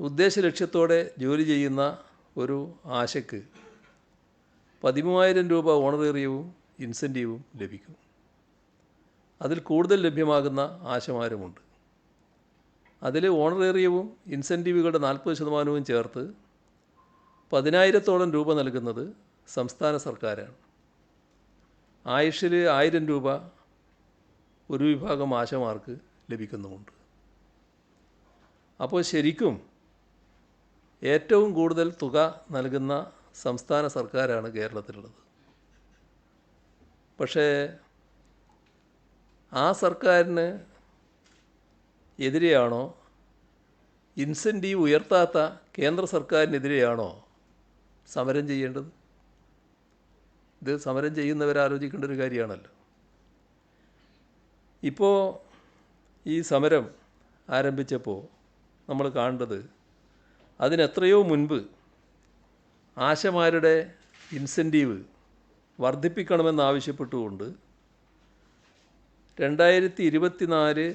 ഉദ്ദേശ ലക്ഷ്യത്തോടെ ജോലി ചെയ്യുന്ന ഒരു ആശയ്ക്ക് പതിമൂവായിരം രൂപ ഓണറേറിയവും ഇൻസെന്റീവും ലഭിക്കും. അതിൽ കൂടുതൽ ലഭ്യമാകുന്ന ആശമാരുമുണ്ട്. അതിൽ ഓണറേറിയവും ഇൻസെന്റീവുകളുടെ നാൽപ്പത് ശതമാനവും ചേർത്ത് പതിനായിരത്തോളം രൂപ നൽകുന്നത് സംസ്ഥാന സർക്കാരാണ്. ആയുഷിൽ ആയിരം രൂപ ഒരു വിഭാഗം ആശമാർക്ക് ലഭിക്കുന്നുമുണ്ട്. അപ്പോൾ ശരിക്കും ഏറ്റവും കൂടുതൽ തുക നൽകുന്ന സംസ്ഥാന സർക്കാരാണ് കേരളത്തിലുള്ളത്. പക്ഷേ ആ സർക്കാരിന് എതിരെയാണോ? ഇൻസെന്റീവ് ഉയർത്താത്ത കേന്ദ്ര സർക്കാരിനെതിരെയാണോ സമരം ചെയ്യേണ്ടത്? ഇത് സമരം ചെയ്യുന്നവരാലോചിക്കേണ്ട ഒരു കാര്യമാണല്ലോ. ഇപ്പോൾ ഈ സമരം ആരംഭിച്ചപ്പോൾ നമ്മൾ കാണേണ്ടത് അതിനെത്രയോ മുൻപ് ആശമാരുടെ ഇൻസെന്റീവ് വർദ്ധിപ്പിക്കണമെന്നാവശ്യപ്പെട്ടുകൊണ്ട് രണ്ടായിരത്തി ഇരുപത്തിനാല്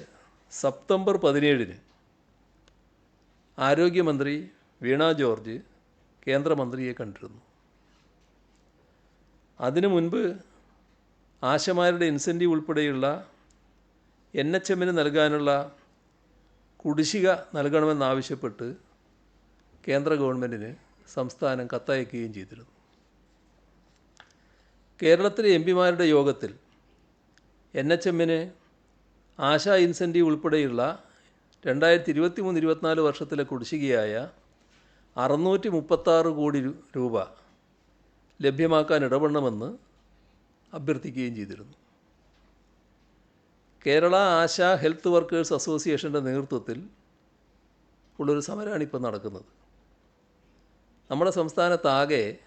സെപ്റ്റംബർ പതിനേഴിന് ആരോഗ്യമന്ത്രി വീണ ജോർജ് കേന്ദ്രമന്ത്രിയെ കണ്ടിരുന്നു. അതിനു മുൻപ് ആശമാരുടെ ഇൻസെന്റീവ് ഉൾപ്പെടെയുള്ള എൻ എച്ച് എമ്മിന് നൽകാനുള്ള കുടിശ്ശിക നൽകണമെന്നാവശ്യപ്പെട്ട് കേന്ദ്ര ഗവൺമെന്റിന് സംസ്ഥാനം കത്തയക്കുകയും ചെയ്തിരുന്നു. കേരളത്തിലെ എം പിമാരുടെ യോഗത്തിൽ എൻ എച്ച് എമ്മിന് ആശാ ഇൻസെന്റീവ് ഉൾപ്പെടെയുള്ള രണ്ടായിരത്തി ഇരുപത്തി മൂന്ന് ഇരുപത്തിനാല് വർഷത്തിലെ കുടിശ്ശികയായ അറുന്നൂറ്റി മുപ്പത്താറ് കോടി രൂപ ലഭ്യമാക്കാൻ ഇടപെടണമെന്ന് അഭ്യർത്ഥിക്കുകയും ചെയ്തിരുന്നു. കേരള ആശാ ഹെൽത്ത് വർക്കേഴ്സ് അസോസിയേഷന്റെ നേതൃത്വത്തിൽ ഉള്ളൊരു സമരമാണ് ഇപ്പോൾ നടക്കുന്നത്. നമ്മുടെ സംസ്ഥാനത്താകെ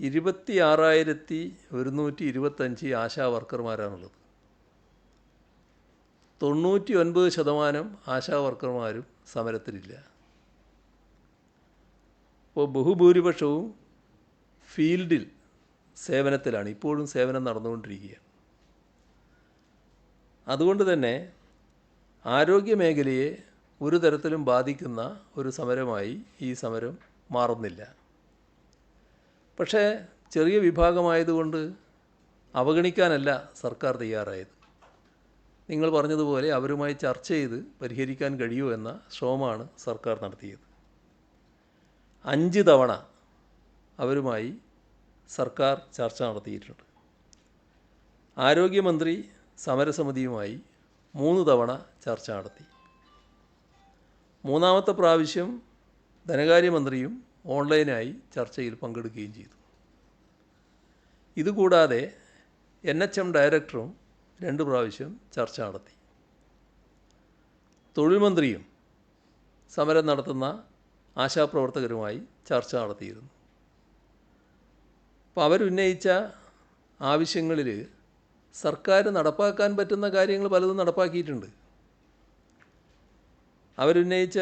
ഇരുപത്തി ആറായിരത്തി ഒരുന്നൂറ്റി ഇരുപത്തഞ്ച് ആശാ വർക്കർമാരാണുള്ളത്. തൊണ്ണൂറ്റി ഒൻപത് ശതമാനം ആശാ വർക്കർമാരും സമരത്തിലില്ല. ഇപ്പോൾ ബഹുഭൂരിപക്ഷവും ഫീൽഡിൽ സേവനത്തിലാണ്. ഇപ്പോഴും സേവനം നടന്നുകൊണ്ടിരിക്കുകയാണ്. അതുകൊണ്ട് തന്നെ ആരോഗ്യ മേഖലയെ ഒരു തരത്തിലും ബാധിക്കുന്ന ഒരു സമരമായി ഈ സമരം മാറുന്നില്ല. പക്ഷേ ചെറിയ വിഭാഗമായതുകൊണ്ട് അവഗണിക്കാനല്ല സർക്കാർ തയ്യാറായത്. നിങ്ങൾ പറഞ്ഞതുപോലെ അവരുമായി ചർച്ച ചെയ്ത് പരിഹരിക്കാൻ കഴിയൂ എന്ന ശ്രമമാണ് സർക്കാർ നടത്തിയത്. അഞ്ച് തവണ അവരുമായി സർക്കാർ ചർച്ച നടത്തിയിട്ടുണ്ട്. ആരോഗ്യമന്ത്രി സമരസമിതിയുമായി മൂന്ന് തവണ ചർച്ച നടത്തി. മൂന്നാമത്തെ പ്രാവശ്യം ധനകാര്യമന്ത്രിയും ഓൺലൈനായി ചർച്ചയിൽ പങ്കെടുക്കുകയും ചെയ്തു. ഇതുകൂടാതെ എൻ എച്ച് എം ഡയറക്ടറും രണ്ട് പ്രാവശ്യം ചർച്ച നടത്തി. തൊഴിൽ മന്ത്രിയും സമരം നടത്തുന്ന ആശാപ്രവർത്തകരുമായി ചർച്ച നടത്തിയിരുന്നു. അപ്പോൾ അവരുന്നയിച്ച ആവശ്യങ്ങളിൽ സർക്കാർ നടപ്പാക്കാൻ പറ്റുന്ന കാര്യങ്ങൾ പലതും നടപ്പാക്കിയിട്ടുണ്ട്. അവരുന്നയിച്ച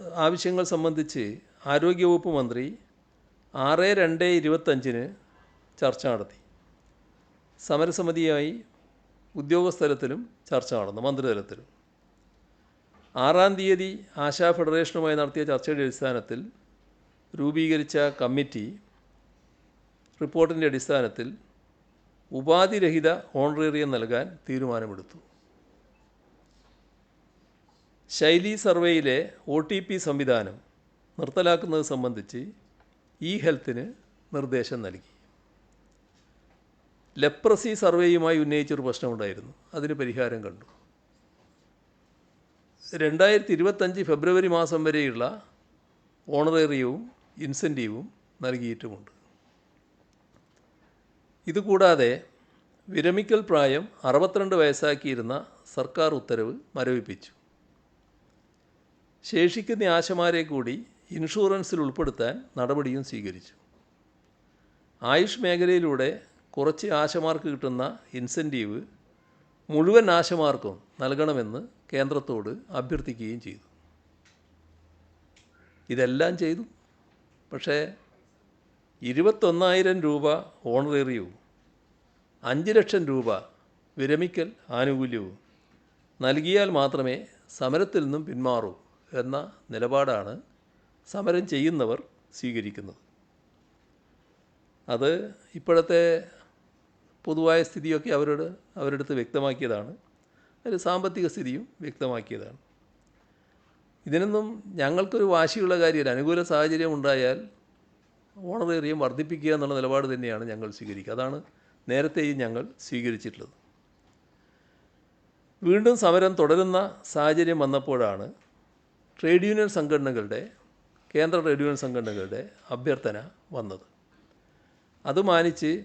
ആവശ്യങ്ങൾ സംബന്ധിച്ച് ആരോഗ്യവകുപ്പ് മന്ത്രി ആറ് രണ്ട് ഇരുപത്തഞ്ചിന് ചർച്ച നടത്തി. സമരസമിതിയായി ഉദ്യോഗസ്ഥലത്തിലും ചർച്ച നടന്നു മന്ത്രിതലത്തിലും. ആറാം തീയതി ആശാ ഫെഡറേഷനുമായി നടത്തിയ ചർച്ചയുടെ അടിസ്ഥാനത്തിൽ രൂപീകരിച്ച കമ്മിറ്റി റിപ്പോർട്ടിന്റെ അടിസ്ഥാനത്തിൽ ഉപാധിരഹിത ഓണറേറിയം നൽകാൻ തീരുമാനമെടുത്തു. ശൈലി സർവേയിലെ ഒ ടി പി സംവിധാനം നിർത്തലാക്കുന്നത് സംബന്ധിച്ച് ഇ ഹെൽത്തിന് നിർദ്ദേശം നൽകി. ലെപ്രസി സർവേയുമായി ഉന്നയിച്ചൊരു പ്രശ്നമുണ്ടായിരുന്നു. അതിന് പരിഹാരം കണ്ടു. രണ്ടായിരത്തി ഇരുപത്തഞ്ച് ഫെബ്രുവരി മാസം വരെയുള്ള ഓണറേറിയവും ഇൻസെന്റീവും നൽകിയിട്ടുമുണ്ട്. ഇതുകൂടാതെ വിരമിക്കൽ പ്രായം അറുപത്തിരണ്ട് വയസ്സാക്കിയിരുന്ന സർക്കാർ ഉത്തരവ് മരവിപ്പിച്ചു. ശേഷിക്കുന്ന ആശമാരെ കൂടി ഇൻഷുറൻസിൽ ഉൾപ്പെടുത്താൻ നടപടിയും സ്വീകരിച്ചു. ആയുഷ് മേഖലയിലൂടെ കുറച്ച് ആശമാർക്ക് കിട്ടുന്ന ഇൻസെന്റീവ് മുഴുവൻ ആശമാർക്കും നൽകണമെന്ന് കേന്ദ്രത്തോട് അഭ്യർത്ഥിക്കുകയും ചെയ്തു. ഇതെല്ലാം ചെയ്തു. പക്ഷേ ഇരുപത്തൊന്നായിരം രൂപ ഓണറേറിയവും അഞ്ച് ലക്ഷം രൂപ വിരമിക്കൽ ആനുകൂല്യവും നൽകിയാൽ മാത്രമേ സമരത്തിൽ നിന്നും പിന്മാറൂ. എന്ന നിലപാടാണ് സമരം ചെയ്യുന്നവർ സ്വീകരിക്കുന്നത്. അത് ഇപ്പോഴത്തെ പൊതുവായ സ്ഥിതിയൊക്കെ അവരോട് അവരുടെ അടുത്ത് വ്യക്തമാക്കിയതാണ്. ഒരു സാമ്പത്തിക സ്ഥിതിയും വ്യക്തമാക്കിയതാണ്. ഇതിനൊന്നും ഞങ്ങൾക്കൊരു വാശിയുള്ള കാര്യമില്ല. അനുകൂല സാഹചര്യം ഉണ്ടായാൽ ഓണറേറിയം വർദ്ധിപ്പിക്കുക എന്നുള്ള നിലപാട് തന്നെയാണ് ഞങ്ങൾ സ്വീകരിക്കുക. അതാണ് നേരത്തെയും ഞങ്ങൾ സ്വീകരിച്ചിട്ടുള്ളത്. വീണ്ടും സമരം തുടരുന്ന സാഹചര്യം വന്നപ്പോഴാണ് ട്രേഡ് യൂണിയൻ സംഘടനകളുടെ കേന്ദ്ര ട്രേഡ് യൂണിയൻ സംഘടനകളുടെ അഭ്യർത്ഥന വന്നത്. അത് മാനിച്ച്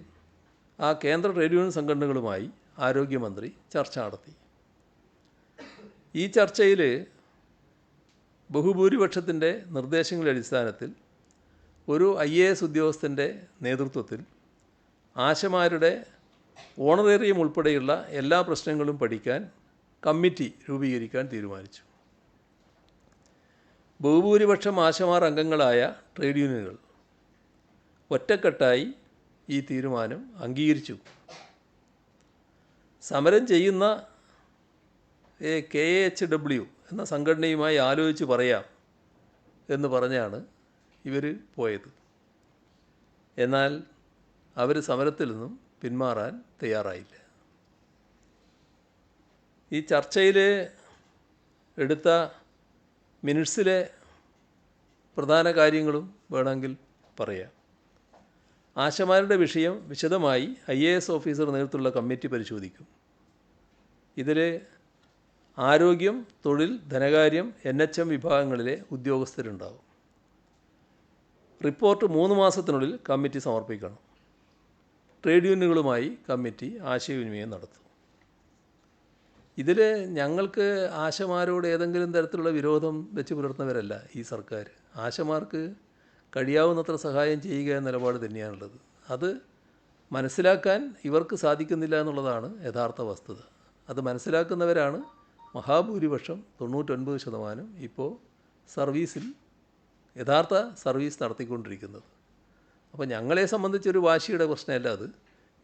ആ കേന്ദ്ര ട്രേഡ് യൂണിയൻ സംഘടനകളുമായി ആരോഗ്യമന്ത്രി ചർച്ച നടത്തി. ഈ ചർച്ചയിൽ ബഹുഭൂരിപക്ഷത്തിന്റെ നിർദ്ദേശങ്ങളുടെ അടിസ്ഥാനത്തിൽ ഒരു ഐ എ എസ് ഉദ്യോഗസ്ഥന്റെ നേതൃത്വത്തിൽ ആശമാരുടെ ഓണറേറിയം ഉൾപ്പെടെയുള്ള എല്ലാ പ്രശ്നങ്ങളും പഠിക്കാൻ കമ്മിറ്റി രൂപീകരിക്കാൻ തീരുമാനിച്ചു. ബഹുഭൂരിപക്ഷം ആശമാർ അംഗങ്ങളായ ട്രേഡ് യൂണിയനുകൾ ഒറ്റക്കെട്ടായി ഈ തീരുമാനം അംഗീകരിച്ചു. സമരം ചെയ്യുന്ന കെ എച്ച് ഡബ്ല്യു എന്ന സംഘടനയുമായി ആലോചിച്ച് പറയാം എന്ന് പറഞ്ഞാണ് ഇവർ പോയത്. എന്നാൽ അവർ സമരത്തിൽ നിന്നും പിന്മാറാൻ തയ്യാറായില്ല. ഈ ചർച്ചയിൽ എടുത്ത മിനിറ്റ്സിലെ പ്രധാന കാര്യങ്ങളും വേണമെങ്കിൽ പറയാം. ആശമാരുടെ വിഷയം വിശദമായി ഐ എ എസ് ഓഫീസർ നേതൃത്വമുള്ള കമ്മിറ്റി പരിശോധിക്കും. ഇതിൽ ആരോഗ്യം തൊഴിൽ ധനകാര്യം എൻ എച്ച് എം വിഭാഗങ്ങളിലെ ഉദ്യോഗസ്ഥരുണ്ടാവും. റിപ്പോർട്ട് മൂന്ന് മാസത്തിനുള്ളിൽ കമ്മിറ്റി സമർപ്പിക്കണം. ട്രേഡ് യൂണിയനുകളുമായി കമ്മിറ്റി ആശയവിനിമയം നടത്തും. ഇതിൽ ഞങ്ങൾക്ക് ആശമാരോട് ഏതെങ്കിലും തരത്തിലുള്ള വിരോധം വെച്ച് പുലർത്തുന്നവരല്ല ഈ സർക്കാർ. ആശമാർക്ക് കഴിയാവുന്നത്ര സഹായം ചെയ്യുക എന്ന നിലപാട് തന്നെയാണുള്ളത്. അത് മനസ്സിലാക്കാൻ ഇവർക്ക് സാധിക്കുന്നില്ല എന്നുള്ളതാണ് യഥാർത്ഥ വസ്തുത. അത് മനസ്സിലാക്കുന്നവരാണ് മഹാഭൂരിപക്ഷം തൊണ്ണൂറ്റൊൻപത് ശതമാനം ഇപ്പോൾ സർവീസിൽ യഥാർത്ഥ സർവീസ് നടത്തിക്കൊണ്ടിരിക്കുന്നത്. അപ്പോൾ ഞങ്ങളെ സംബന്ധിച്ചൊരു വാശിയുടെ പ്രശ്നമല്ല അത്.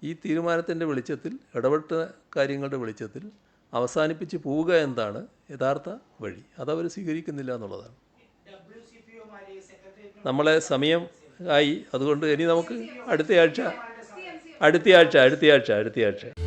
ഈ തീരുമാനത്തിന്റെ വെളിച്ചത്തിൽ ഇടപെട്ട കാര്യങ്ങളുടെ വെളിച്ചത്തിൽ അവസാനിപ്പിച്ച് പോവുക എന്താണ് യഥാർത്ഥ വഴി? അതവർ സ്വീകരിക്കുന്നില്ല എന്നുള്ളതാണ്. നമ്മളെ സമയം ആയി. അതുകൊണ്ട് ഇനി നമുക്ക് അടുത്തയാഴ്ച അടുത്തയാഴ്ച അടുത്തയാഴ്ച അടുത്തയാഴ്ച.